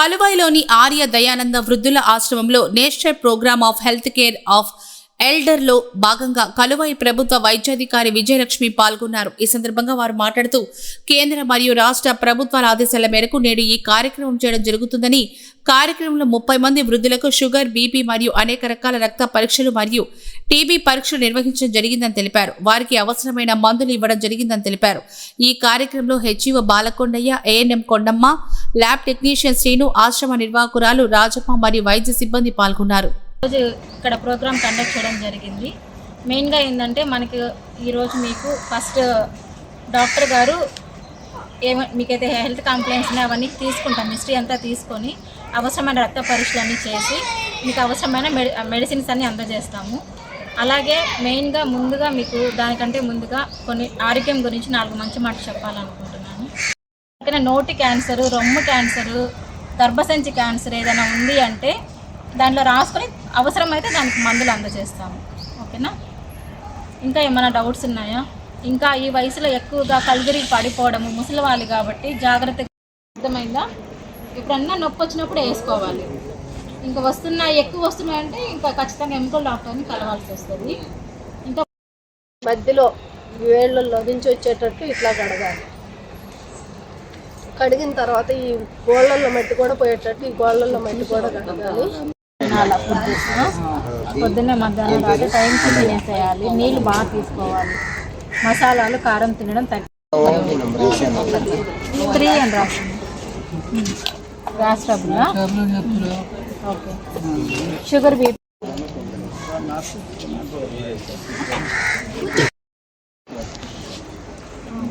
కలువాయిలోని ఆర్య దయానంద వృద్ధుల ఆశ్రమంలో national programme of health care of ఎల్డర్లో భాగంగా కలువాయి ప్రభుత్వ వైద్యాధికారి విజయలక్ష్మి పాల్గొన్నారు. ఈ సందర్భంగా వారు మాట్లాడుతూ కేంద్ర మరియు రాష్ట్ర ప్రభుత్వాల ఆదేశాల మేరకు నేడు ఈ కార్యక్రమం చేయడం జరుగుతుందని కార్యక్రమంలో ముప్పై మంది వృద్ధులకు షుగర్ బీపీ మరియు అనేక రకాల రక్త పరీక్షలు మరియు టీబీ పరీక్షలు నిర్వహించడం జరిగిందని తెలిపారు. వారికి అవసరమైన మందులు ఇవ్వడం జరిగిందని తెలిపారు. ఈ కార్యక్రమంలో HEO Balakondaiah ANM Kondamma lab technician Srinu ఆశ్రమ నిర్వాహకురాలు రాజప్ప మరియు వైద్య సిబ్బంది పాల్గొన్నారు. రోజు ఇక్కడ ప్రోగ్రామ్ కండక్ట్ చేయడం జరిగింది. మెయిన్గా ఏంటంటే మనకి ఈరోజు మీకు ఫస్ట్ డాక్టర్ గారు ఏమ మీకైతే హెల్త్ కంప్లైంట్స్ ఉన్నాయి అవన్నీ తీసుకుంటాం హిస్టరీ అంతా తీసుకొని అవసరమైన రక్త పరీక్షలన్నీ చేసి మీకు అవసరమైన మెడి మెడిసిన్స్ అన్నీ అందజేస్తాము. అలాగే మెయిన్గా ముందుగా మీకు దానికంటే ముందుగా కొన్ని ఆరోగ్యం గురించి నాలుగు మంచి మాట చెప్పాలనుకుంటున్నాను. అందుకనే నోటి క్యాన్సరు రొమ్ము క్యాన్సరు గర్భసంచి క్యాన్సర్ ఏదైనా ఉంది అంటే దాంట్లో రాసుకొని అవసరమైతే దానికి మందులు అందజేస్తాము. ఓకేనా? ఇంకా ఏమైనా డౌట్స్ ఉన్నాయా? ఇంకా ఈ వయసులో ఎక్కువగా కలిగిరి పడిపోవడము ముసలి వాళ్ళు కాబట్టి జాగ్రత్తగా అర్థమైందా? ఎప్పుడన్నా నొప్పి వచ్చినప్పుడు వేసుకోవాలి. ఇంకా వస్తున్నాయి ఎక్కువ వస్తున్నాయంటే ఇంకా ఖచ్చితంగా ఎముకల డాక్టర్ని కలవాల్సి వస్తుంది. ఇంకా మధ్యలో వేళ్ళల్లో నుంచి వచ్చేటట్టు ఇట్లా కడగాలి. కడిగిన తర్వాత ఈ గోళ్ళల్లో మట్టి కూడా పోయేటట్టు ఈ గోళ్ళల్లో మట్టి కూడా కడగాలి. పొద్దున్నే మధ్యాహ్నం రాత్రి టైంకి తినేసేయాలి నీళ్ళు బాగా తీసుకోవాలి. మసాలాలు కారం తినడం తగ్గి త్రీ అని గ్యాస్ ట్రబులా ఓకే. షుగర్ బీపీ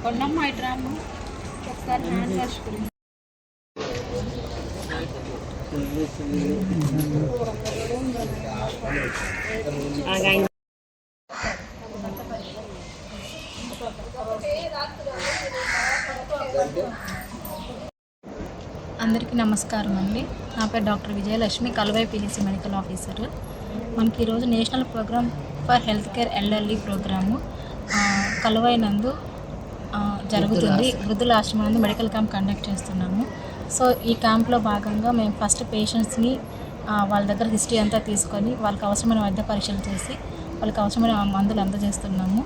కొన్నమ్మ ఇట్రాము ఒకసారి హ్యాండ్ వాష్ అందరికీ నమస్కారం అండి. నా పేరు డాక్టర్ విజయలక్ష్మి కలువై పిలిసి మెడికల్ ఆఫీసర్. మనకి ఈరోజు national programme for health care LLE programme కలువైనందు Kaluvai నందు జరుగుతుంది. వృద్ధుల ఆశ్రమం. నందు మెడికల్ క్యాంప్ కండక్ట్ చేస్తున్నాము. సో ఈ క్యాంప్లో భాగంగా మేము ఫస్ట్ పేషెంట్స్ని వాళ్ళ దగ్గర హిస్టరీ అంతా తీసుకొని వాళ్ళకి అవసరమైన వైద్య పరీక్షలు చేసి వాళ్ళకి అవసరమైన మందులు అందజేస్తున్నాము.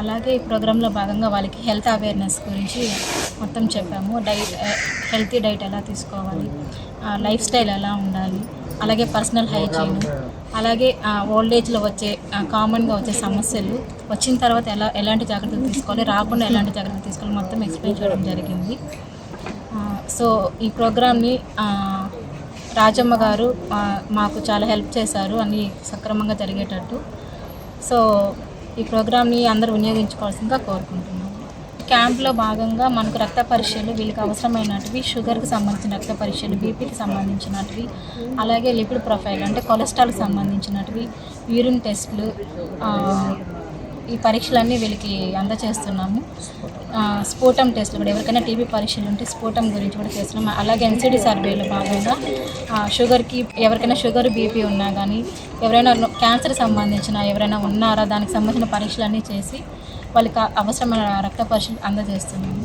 అలాగే ఈ ప్రోగ్రాంలో భాగంగా వాళ్ళకి హెల్త్ అవేర్నెస్ గురించి మొత్తం చెప్పాము. డైట్ హెల్తీ డైట్ ఎలా తీసుకోవాలి? లైఫ్ స్టైల్ ఎలా ఉండాలి? అలాగే పర్సనల్ హైజీన్. అలాగే ఓల్డ్ ఏజ్లో వచ్చే కామన్గా వచ్చే సమస్యలు వచ్చిన తర్వాత ఎలా ఎలాంటి జాగ్రత్తలు తీసుకోవాలి రాకుండా ఎలాంటి జాగ్రత్తలు తీసుకోవాలి మొత్తం ఎక్స్ప్లెయిన్ చేయడం జరిగింది. సో ఈ ప్రోగ్రామ్ని రాజమ్మ గారు మాకు చాలా హెల్ప్ చేశారు అన్నీ సక్రమంగా జరిగేటట్టు. సో ఈ ప్రోగ్రామ్ని అందరూ వినియోగించుకోవాల్సిందిగా కోరుకుంటున్నాను క్యాంప్లో భాగంగా మనకు రక్త పరీక్షలు వీళ్ళకి అవసరమైనటివి షుగర్కి సంబంధించిన రక్త పరీక్షలు బీపీకి సంబంధించినటివి అలాగే లిపిడ్ ప్రొఫైల్ అంటే కొలెస్ట్రాల్కి సంబంధించినటివి యూరిన్ టెస్ట్లు ఈ పరీక్షలన్నీ వీళ్ళకి అందచేస్తున్నాము. స్ఫోటం టెస్ట్లు కూడా ఎవరికైనా టీబీ పరీక్షలు ఉంటే స్ఫోటం గురించి కూడా చేస్తున్నాము. అలాగే ఎన్సీడీ సర్వేలో భాగంగా షుగర్కి ఎవరికైనా షుగర్ బీపీ ఉన్నా కానీ ఎవరైనా క్యాన్సర్ సంబంధించిన ఎవరైనా ఉన్నారా దానికి సంబంధించిన పరీక్షలన్నీ చేసి వాళ్ళకి అవసరమైన రక్త పరీక్షలు అందజేస్తున్నాము